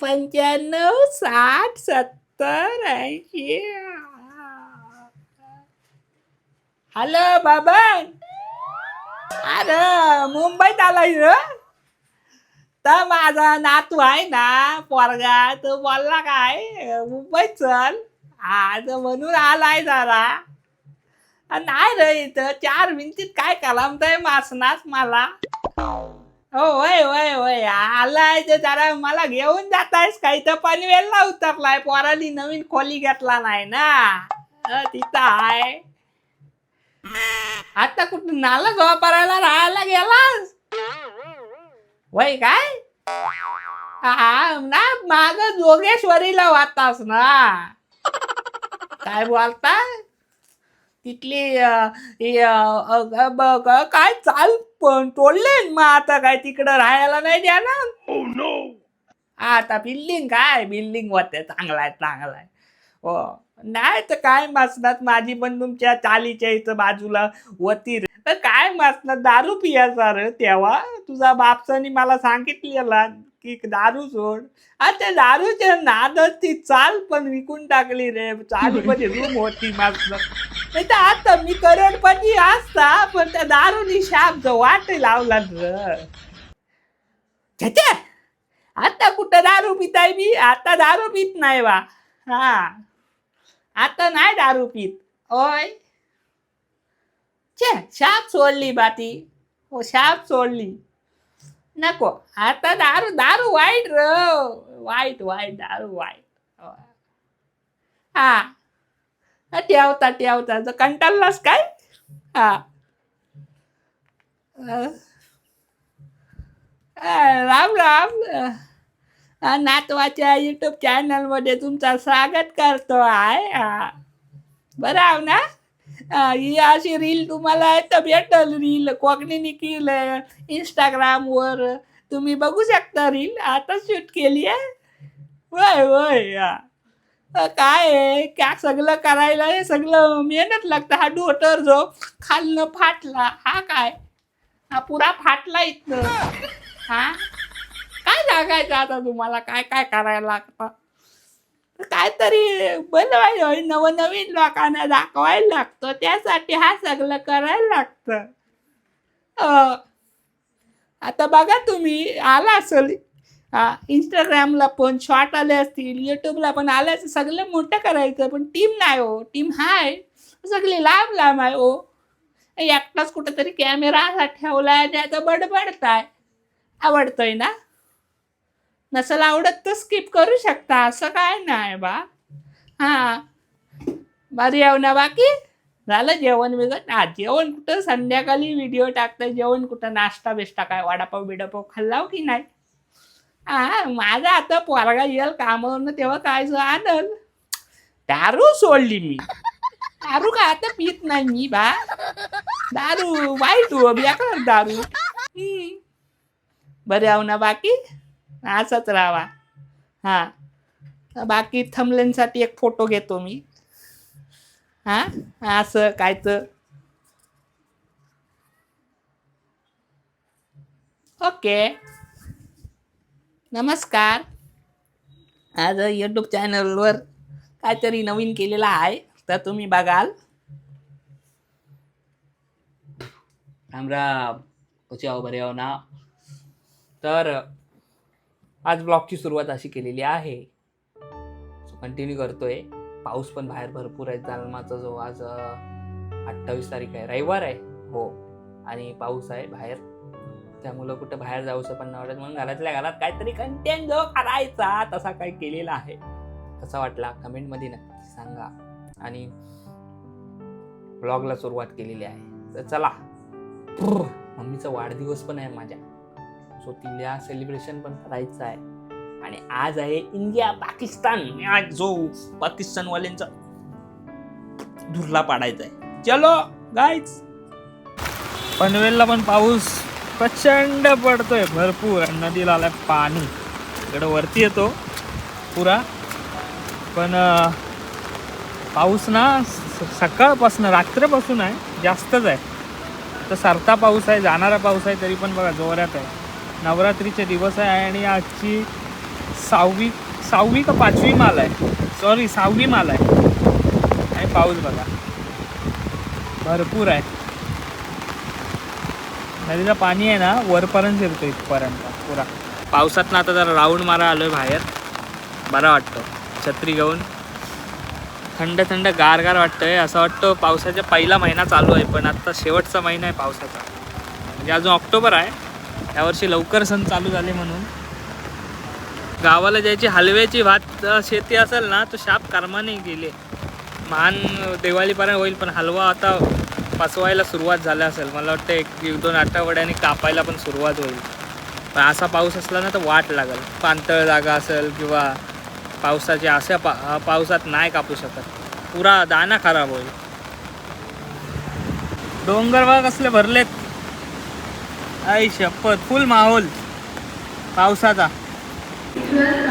पंच्याण्णव साठ सत्तर ऐंशी. हॅलो बाबा अरे मुंबईत आलाय र. तर माझा नातू आहे ना पोरगा तो बोलला काय मुंबईत चल. आज म्हणून आलाय जरा. नाही रे इथं चार भिंतीत काय कलामताय मासनास मला. हो वय वय वय. आलाय ते जरा मला घेऊन जातायस का? इथं पनवेलला उतरलाय. पोराली नवीन खोली घेतला नाही ना? अ, तिथं आहे. आता कुठं नाला वापरायला राहायला गेलास? वय काय? हा ना माग जोगेश्वरीला वाहतास ना? काय बोलताय? तिथली काय चाल पण तोडले मग आता काय तिकडं राहायला नाही द्याना आता बिल्डिंग काय? बिल्डिंग होते चांगला आहे चांगला आहे. हो. नाही तर काय मसनात माझी पण तुमच्या चालीच्या इथं बाजूला होती रे. काय मसनात दारू पियाचा रे तेव्हा? तुझा बापसानी मला सांगितलेला की दारू सोड. आता दारूच्या नादच ती चाल पण विकून टाकली रे. चालू मध्ये रूम होती मसनात. तर आता मी करोडपती असता पण त्या दारूनी शाप वाट लावला र आता कुठं दारू पिताय मी? आता दारू पित नाही बा. हा. आता नाही दारू पित. ओय. छे शाप सोडली बा ती. हो शाप सोडली. नको. आता दारू दारू वाईट र. वाईट वाईट दारू वाईट. हा. हा हा, ठेवता ठेवता. जर कंटाळलास काय? हा. राम राम. नातवाच्या युट्यूब चॅनलमध्ये तुमचं स्वागत करतो आहे. हा. बरं आव ना? ही अशी रील तुम्हाला तर भेटल रील कोकणीने केलं इंस्टाग्रामवर तुम्ही बघू शकता रील आताच शूट केली आहे. वय वय हा. काय आहे? क्या सगळं करायला हे सगळं मेहनत लागतं. हा डोटर जो खालनं फाटला हा काय? हा पुरा फाटला इथनं. हा? काय लागायचं आता तुम्हाला? काय काय करायला लागतं? काहीतरी बनवायला नवनवीन लोकांना दाखवायला लागतं. त्यासाठी हा सगळं करायला लागतं. आता बघा तुम्ही आला असेल इंस्टाग्रामला पण शॉर्ट आले असतील युट्यूबला पण आले असतील सगळं मोठं करायचं पण टीम नाही हो. टीम हाय. सगळे लांब लांब आहे हो. एकटाच कुठेतरी कॅमेरा असा ठेवलाय त्याचं बडबडताय. आवडतंय ना? नसेल आवडत तर स्किप करू शकता. असं काय नाही बा. हा. बरी येऊ ना बाकी? झालं जेवण वगैरे हा जेवण कुठं? संध्याकाळी व्हिडिओ टाकतंय. जेवण कुठं? नाश्ता बिष्टा काय? वडापाव बिडापाव खाल्लाव हो की नाही? हा माझा आता पोरगा येईल कामावरनं तेव्हा काय जो आनंद? दारू सोडली मी. दारू का आता पित नाही मी बा. दारू वाईट हो बेकार दारू. हम्म. बरे आहो ना बाकी? असंच राहा हा. बाकी थमलेंसाठी एक फोटो घेतो मी. हा असं काय तर ओके. नमस्कार. आज यूट्यूब चॅनलवर काहीतरी नवीन केलेलं आहे तर तुम्ही बघाल. रामराम राम कसे आहो बरे आहो ना? तर आज ब्लॉगची सुरुवात अशी केलेली आहे. कंटिन्यू करतोय. पाऊस पण बाहेर भरपूर आहे जालमाचा जो आज अठ्ठावीस तारीख आहे रविवार आहे. हो. आणि पाऊस आहे बाहेर. त्यामुळं कुठं बाहेर जाऊचं पण नाही वाटत. म्हणून घरातल्या घरात काहीतरी कंटेंट जो करायचा तसा काय केलेला आहे. कसा वाटला? कमेंटमध्ये नक्की सांगा. आणि ब्लॉगला सुरुवात केलेली आहे. तर चला. मम्मीचा वाढदिवस पण आहे माझ्या. सो तिला सेलिब्रेशन पण करायचं आहे. आणि आज आहे इंडिया पाकिस्तान आज जो पाकिस्तानवाल्यांचा धुरला पाडायचा आहे. चलो गाईच पनवेलला पण पाऊस. प्रचंड पडतोय भरपूर. आणि नदीला आलाय पाणी. इकडे वरती येतो पुरा. पण पाऊस ना स- सकाळपासून रात्रपासून आहे जास्तच आहे. तर सरता पाऊस आहे जाणारा पाऊस आहे तरी पण बघा जोरात आहे. नवरात्रीचे दिवस आहे आणि आजची सहावी सहावी का पाचवी माल आहे. सॉरी सहावी माल आहे. आणि पाऊस बघा. भरपूर आहे. नदीचं पाणी आहे ना वरपर्यंत शिरतो इथपर्यंत पुरा. पावसात ना आता जरा राऊंड मारा आलोय बाहेर. बरा वाटतो. छत्री घेऊन. थंड थंड गार गार वाटतंय. असं वाटतं पावसाचा पहिला महिना चालू आहे पण आत्ता शेवटचा महिना आहे पावसाचा. म्हणजे अजून ऑक्टोबर आहे. यावर्षी लवकर सण चालू झाले म्हणून. गावाला ज्याची हलव्याची भात शेती असेल ना तो शाप कर्माने गेले. महान दिवाळीपर्यंत होईल पण हलवा आता पचवायला सुरुवात झाल्या असेल मला वाटतं एक एक दोन आठवड्याने कापायला पण सुरुवात होईल. पण असा पाऊस असला ना तर वाट लागेल. पांतळ जागा असेल किंवा पावसाच्या अशा पा पावसात नाही कापू शकत. पुरा दाना खराब होईल. डोंगर बघ कसले भरलेत. आई शपथ फुल माहोल. पावसाचा.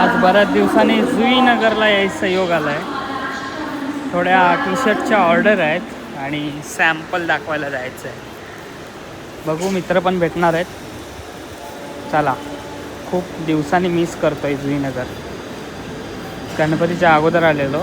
आज बऱ्याच दिवसांनी जुईनगरला यायचा योग आला आहे थोड्या टी शर्टच्या ऑर्डर आहेत. आणि सॅम्पल दाखवायला जायचं आहे बघू मित्र पण भेटणार आहेत. चला खूप दिवसांनी मिस करतो आहे जुईनगर. गणपतीच्या अगोदर आलेलो.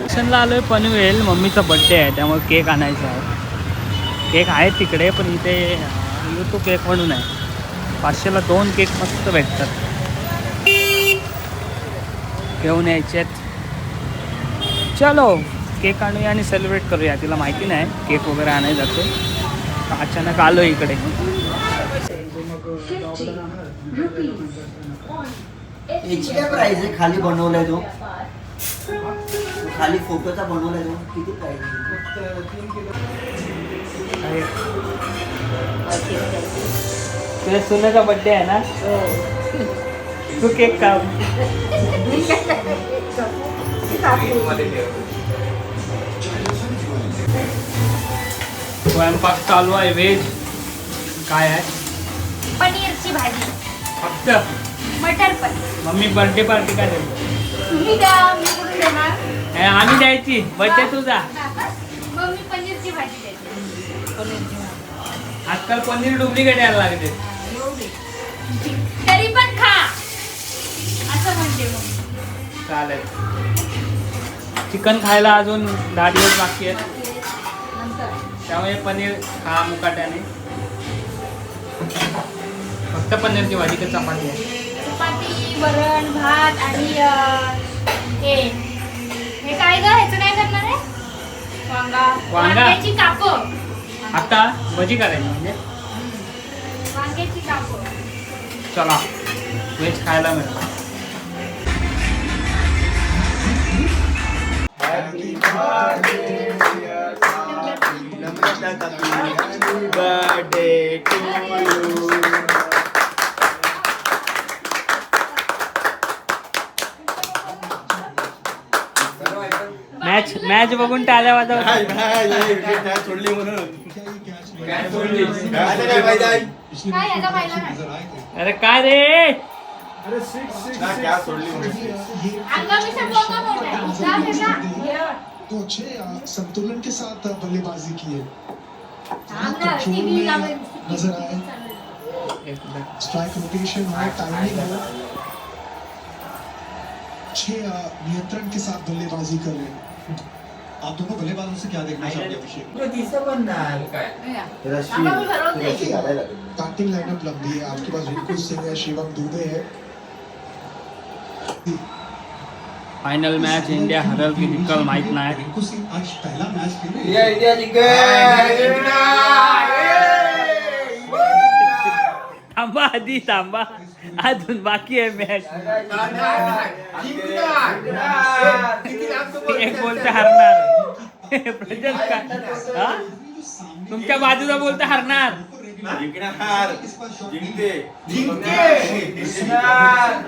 फंक्शनला आलो आहे पनवेल मम्मीचा बड्डे आहे त्यामुळे केक आणायचा आहे. केक आहे तिकडे पण इथे यूट्यूब केक म्हणून आहे. पाचशेला दोन केक मस्त भेटतात. घेऊन यायचे आहेत चलो. केक आणूया आणि सेलिब्रेट करूया. तिला माहिती नाही केक वगैरे आणाय जातो. अचानक आलो इकडे. याची काय प्राइस आहे? खाली बनवलाय तो. खाली फोटोचा बनवलाय तो. किती प्राइस आहे? तुझ्या सुनेचा बड्डे आहे ना? तू केक का स्वयंपाक चालू आहे व्हेज? काय आहे? पनीरची भाजी. फक्त? मटर पण. मम्मी बर्थडे पार्टी काय देतो तुम्ही द्या मी कुठून देणार? हे आम्ही द्यायची. बर्थडे तुझा. मग मी पनीरची भाजी देते. आजकाल पनीर डुप्लिकेट यायला लागते तरी पण खा. असं म्हणते मग चालेल. चिकन खायला अजून दहा दिवस बाकी आहेत. त्यामुळे पनीर खा मुकाट्याने. फक्त पनीरची भाजी का चपाती? आहे चपाती वरण भात आणि अं, हे. हे काय ग? ह्याचं काय करणार आहे? वांगा. वांगा? वांग्याची काप. आता भजी करायची म्हणजे? वांग्याची काप. चला व्हेज खायला मिळतं birthday to you match match बघून टाळ्या वाजव सोडली म्हणून. काय याचा पाहिला नाही अरे काय रे? सोडली लोगों है तो अच्छे संतुलन के साथ बल्लेबाजी की है। टीव्ही लावेल नज़र आए। स्ट्राइक रोटेशन हो। टाइमिंग हो अच्छे नियंत्रण के साथ बल्लेबाजी कर रहे हैं। आप दोनों बल्लेबाजों से क्या देखना चाहते हैं बैटिंग लाइनअप लंबी है। आपके पास रिंकू सिंह है शिवम दुबे है। फायनल मॅच इंडिया हरल की आज पहला मैच खेले इंडिया इंडिया थांबा आधी थांबा। अजून बाकी आहे मॅच एक बोलते हरणार. प्रजल का? हा? तुमच्या बाजूला बोलते हरणार.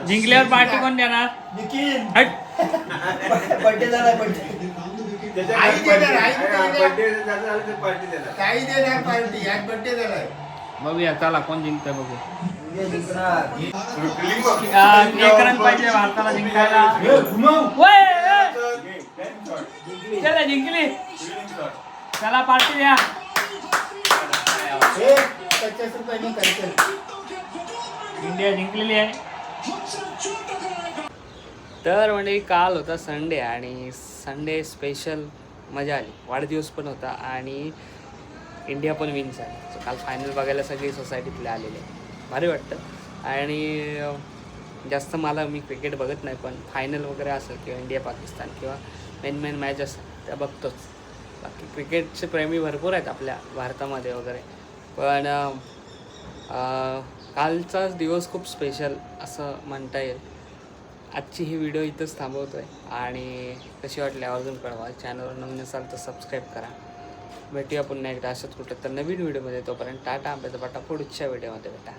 जिंकल्यावर पार्टी कोण देणार? बर्थडे झाला बर्थडे बघूया चला कोण जिंकतंय बघू. जिंकणार एक रन पाहिजे भारताला जिंकायला. वय, वय. चला जिंकली. चला पार्टी द्या. इंडिया जिंकलेली आहे. तर म्हणजे काल होता संडे आणि संडे स्पेशल मजा आली. वाढदिवस पण होता आणि इंडिया पण विन झाली. काल फायनल बघायला सगळी सोसायटीतले आलेले. भारी वाटतं. आणि जास्त मला मी क्रिकेट बघत नाही पण फायनल वगैरे असेल किंवा इंडिया पाकिस्तान किंवा मेन मेन मॅच असेल त्या बघतोच. बाकी क्रिकेटचे प्रेमी भरपूर आहेत आपल्या भारतामध्ये वगैरे. पण कालचाच दिवस खूप स्पेशल असं म्हणता येईल. आजची ही व्हिडिओ इथंच थांबवतो आहे आणि कशी वाटली अजून कळवा. चॅनलवर नवीन असाल तर सबस्क्राईब करा. भेटूया पुन्हा एकदा असंच कुठं तर नवीन व्हिडिओमध्ये तोपर्यंत टाटा आंब्याचा बाटा पुढच्या व्हिडिओमध्ये भेटा.